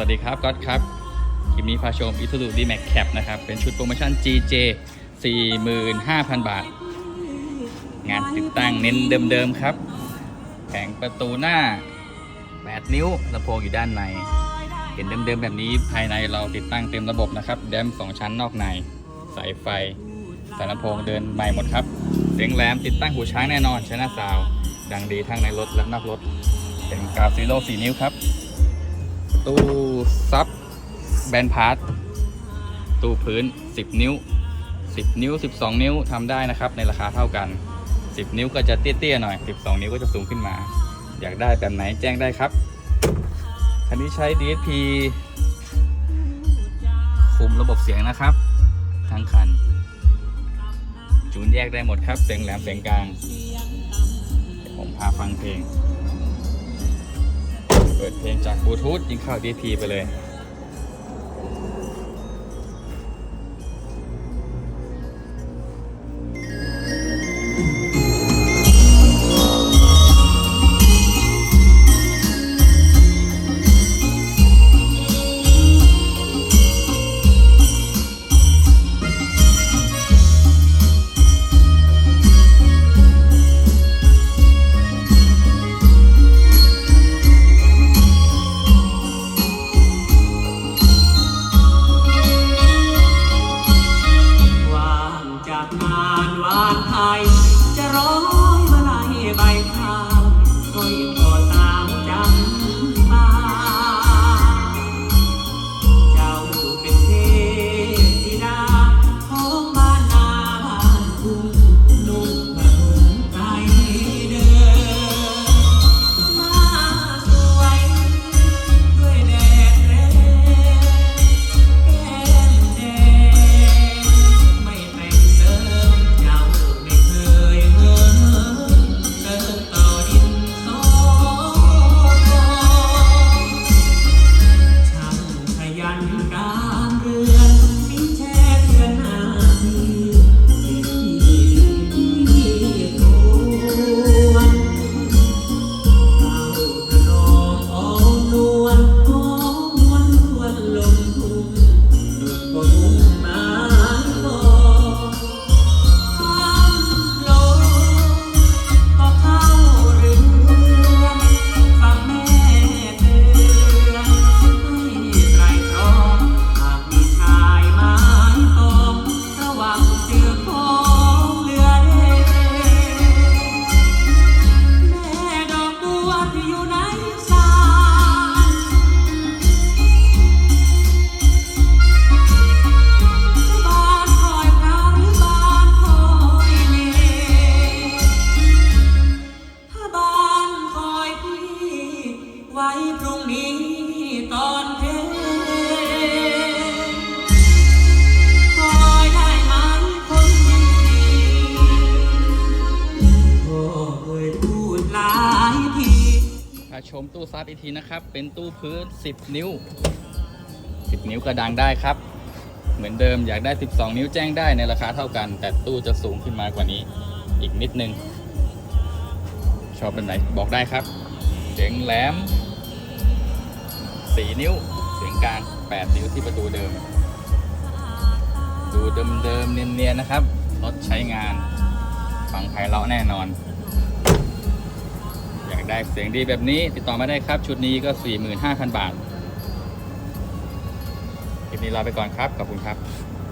วัสดีครับก๊อตครับ คลิปนี้พาชม i t u d D-Max Cap นะครับ เป็นชุดโปรโมชั่น GJ 45,000 บาท งานติดตั้งเน้นเดิมๆครับ แผงประตูหน้า 8 นิ้วลำโพงอยู่ด้านใน เห็นเดิมๆแบบนี้ภายในเราติดตั้งเต็มระบบนะครับ แดม 2 ชั้นนอกใน สายไฟสายลำโพงเดินใหม่หมดครับ เสียงแหลมติดตั้งหูช้างแน่นอนชนะซาวด์ดังดีทั้งในรถและนอกรถ เป็นกาซีโร่4นิ้วครับ ตู้ซับแบนพาร์ทตู้พื้น 10 นิ้ว 10 นิ้ว 12 นิ้วทำได้นะครับ ในราคาเท่ากัน 10 นิ้วก็จะเตี้ยๆหน่อย 12 นิ้วก็จะสูงขึ้นมา อยากได้แบบไหนแจ้งได้ครับคันนี้ใช้ DSP คุมระบบเสียงนะครับ ทั้งคัน จูนแยกได้หมดครับ เสียงแหลมเสียงกลางผมพาฟังเพลง เปิดเพลงจากบลูทูธยิงเข้า DSP ไปเลยว่ ไว้พรุ่งนี้ตอนเพลคอยได้ไหมคนดีพ่อเคยพูดหลายทีพาชมตู้ซับอีกทีนะครับ เป็นตู้พื้น 10 นิ้ว 10 นิ้วกระดังได้ครับ เหมือนเดิมอยากได้ 12 นิ้วแจ้งได้ในราคาเท่ากัน แต่ตู้จะสูงขึ้นมากว่านี้ อีกนิดนึง ชอบเป็นไหนบอกได้ครับเสียงแหลม 4 นิ้ว เสียงกลาง 8 นิ้วที่ประตูเดิม ดูเดิมๆเนียนๆนะครับ รถใช้งานฟังไพเราะแน่นอน อยากได้เสียงดีแบบนี้ติดต่อมาได้ครับ ชุดนี้ก็ 45,000 บาทคลิปนี้ลาไปก่อนครับ ขอบคุณครับ